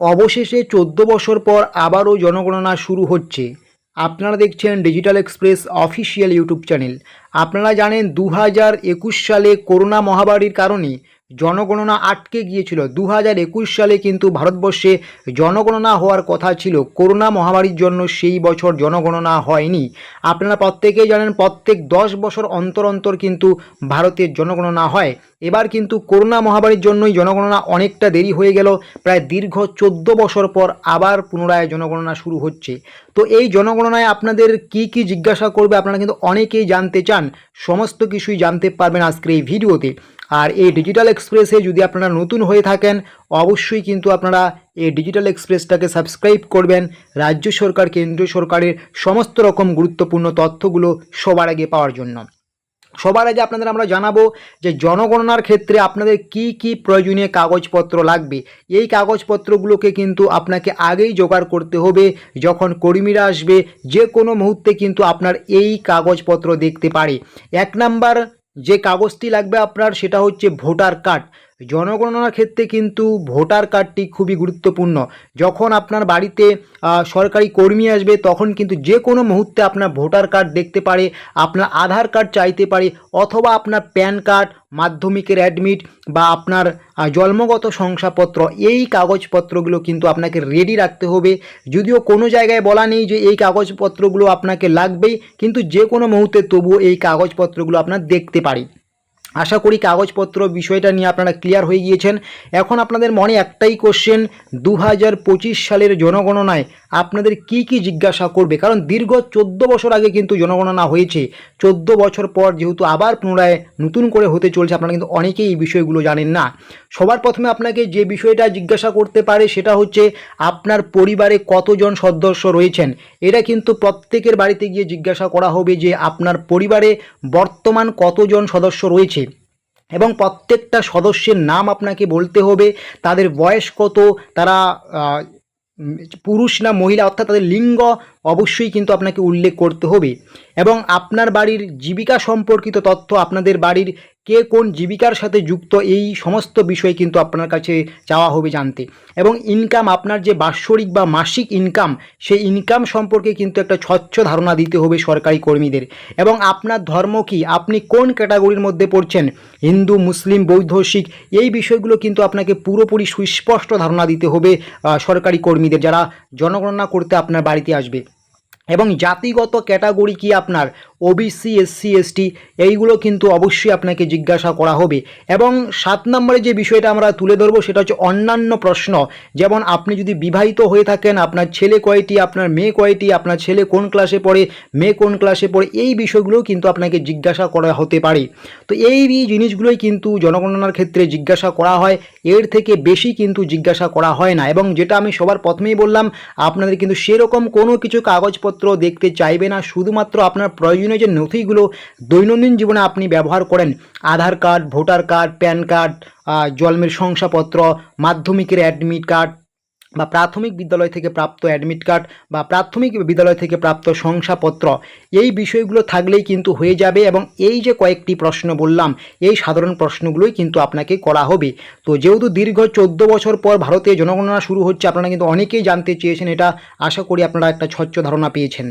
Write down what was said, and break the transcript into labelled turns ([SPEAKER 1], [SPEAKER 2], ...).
[SPEAKER 1] অবশেষে চোদ্দ বছর পর আবারও জনগণনা শুরু হচ্ছে। আপনারা দেখছেন Digital Express official YouTube channel আপনারা জানেন দু হাজার একুশ সালে করোনা মহামারীর কারণে জনগণনা আটকে গিয়েছিল। দু হাজার একুশ সালে কিন্তু ভারতবর্ষে জনগণনা হওয়ার কথা ছিল। করোনা মহামারীর জন্য সেই বছর জনগণনা হয়নি। আপনারা প্রত্যেকেই জানেন, প্রত্যেক দশ বছর অন্তর অন্তর কিন্তু ভারতের জনগণনা হয়। এবার কিন্তু করোনা মহামারীর জন্যই জনগণনা অনেকটা দেরি হয়ে গেল। প্রায় দীর্ঘ চোদ্দ বছর পর আবার পুনরায় জনগণনা শুরু হচ্ছে। তো এই জনগণনায় আপনাদের কি কি জিজ্ঞাসা করবে আপনারা কিন্তু অনেকেই জানতে চান। সমস্ত কিছুই জানতে পারবেন আজকের এই ভিডিওতে। আর এই ডিজিটাল এক্সপ্রেসে যদি আপনারা নতুন হয়ে থাকেন, অবশ্যই কিন্তু আপনারা এই ডিজিটাল এক্সপ্রেসটাকে সাবস্ক্রাইব করবেন। রাজ্য সরকার কেন্দ্রীয় সরকারের সমস্ত রকম গুরুত্বপূর্ণ তথ্যগুলো সবার আগে পাওয়ার জন্য। সবার আগে আপনাদের আমরা জানাব যে জনগণনার ক্ষেত্রে আপনাদের কি কি প্রয়োজনীয় কাগজপত্র লাগবে। এই কাগজপত্রগুলোকে কিন্তু আপনাকে আগেই জোগাড় করতে হবে যখন কর্মীরা আসবে। যে কোনো মুহূর্তে কিন্তু আপনার এই কাগজপত্র দেখতে পারে। এক নাম্বার যে কাগজটি লাগবে আপনার সেটা হচ্ছে ভোটার কার্ড। জনগণনার ক্ষেত্রে কিন্তু ভোটার কার্ডটি খুবই গুরুত্বপূর্ণ। যখন আপনার বাড়িতে সরকারি কর্মী আসবে, তখন কিন্তু যে কোনো মুহূর্তে আপনার ভোটার কার্ড দেখতে পারে, আপনার আধার কার্ড চাইতে পারে, অথবা আপনার প্যান কার্ড, মাধ্যমিকের অ্যাডমিট বা আপনার জন্মগত শংসাপত্র, এই কাগজপত্রগুলো কিন্তু আপনাকে রেডি রাখতে হবে। যদিও কোনো জায়গায় বলা নেই যে এই কাগজপত্রগুলো আপনাকে লাগবেই, কিন্তু যে কোনো মুহূর্তে তবুও এই কাগজপত্রগুলো আপনার দেখতে পারি। আশা করি কাগজপত্র বিষয়টা নিয়ে আপনারা ক্লিয়ার হয়ে গিয়েছেন। এখন আপনাদের মনে একটাই কোশ্চেন দু হাজার পঁচিশ সালের জনগণনায় আপনাদের কি কি জিজ্ঞাসা করবে? কারণ দীর্ঘ চোদ্দ বছর আগে কিন্তু জনগণনা হয়েছে। চোদ্দ বছর পর যেহেতু আবার পুনরায় নতুন করে হতে চলছে, আপনারা কিন্তু অনেকেই এই বিষয়গুলো জানেন না। সবার প্রথমে আপনাকে যে বিষয়টা জিজ্ঞাসা করতে পারে সেটা হচ্ছে, আপনার পরিবারে কতজন সদস্য রয়েছেন? এটা কিন্তু প্রত্যেকের বাড়িতে গিয়ে জিজ্ঞাসা করা হবে যে, আপনার পরিবারে বর্তমান কতজন সদস্য রয়েছে? এবং প্রত্যেকটা সদস্যের নাম আপনাকে বলতে হবে। তাদের বয়স কত? তারা পুরুষ না মহিলা? অর্থাৎ তাদের লিঙ্গ অবশ্যই কিন্তু আপনাকে উল্লেখ করতে হবে। এবং আপনার বাড়ির জীবিকা সম্পর্কিত তথ্য আপনাদের বাড়ির কে কোন জীবিকার সাথে যুক্ত, এই সমস্ত বিষয় কিন্তু আপনার কাছে চাওয়া হবে জানতে। এবং ইনকাম আপনার যে বাৎসরিক বা মাসিক ইনকাম সেই ইনকাম সম্পর্কে কিন্তু একটা স্বচ্ছ ধারণা দিতে হবে সরকারি কর্মীদের। এবং আপনার ধর্ম কি? আপনি কোন ক্যাটাগরির মধ্যে পড়ছেন? হিন্দু, মুসলিম, বৌদ্ধ, শিখ, এই বিষয়গুলো কিন্তু আপনাকে পুরোপুরি সুস্পষ্ট ধারণা দিতে হবে সরকারি কর্মীদের, যারা জনগণনা করতে আপনার বাড়িতে আসবে। এবং জাতিগত ক্যাটাগরি কি আপনার? ওবিসি এসসি এসটি এইগুলো কিন্তু অবশ্যই আপনাকে জিজ্ঞাসা করা হবে। এবং সাত নম্বরে যে বিষয়টা আমরা তুলে ধরবো সেটা হচ্ছে অন্যান্য প্রশ্ন। যেমন আপনি যদি বিবাহিত হয়ে থাকেন, আপনার ছেলে কয়টি, আপনার মেয়ে কয়টি, আপনার ছেলে কোন ক্লাসে পড়ে, মেয়ে কোন ক্লাসে পড়ে, এই বিষয়গুলোও কিন্তু আপনাকে জিজ্ঞাসা করা হতে পারে। তো এই জিনিসগুলোই কিন্তু জনগণনার ক্ষেত্রে জিজ্ঞাসা করা হয় এর থেকে বেশি কিন্তু জিজ্ঞাসা করা হয় না। এবং যেটা আমি সবার প্রথমেই বললাম, আপনাদের কিন্তু সেরকম কোনো কিছু কাগজপত্র দেখতে চাইবে না। শুধুমাত্র আপনার প্রয়োজনীয় যে নথিগুলো দৈনন্দিন জীবনে আপনি ব্যবহার করেন, Aadhaar card, voter card, PAN card জন্মের শংসাপত্র, মাধ্যমিকের অ্যাডমিট কার্ড বা প্রাথমিক বিদ্যালয় থেকে প্রাপ্ত অ্যাডমিট কার্ড বা প্রাথমিক বিদ্যালয় থেকে প্রাপ্ত শংসাপত্র, এই বিষয়গুলো থাকলেই কিন্তু হয়ে যাবে এবং এই যে কয়েকটি প্রশ্ন বললাম, এই সাধারণ প্রশ্নগুলোই কিন্তু আপনাকে করা হবে। তো যেহেতু দীর্ঘ চোদ্দ বছর পর ভারতে জনগণনা শুরু হচ্ছে, আপনারা কিন্তু অনেকেই জানতে চেয়েছেন, এটা আশা করি আপনারা একটা স্বচ্ছ ধারণা পেয়েছেন।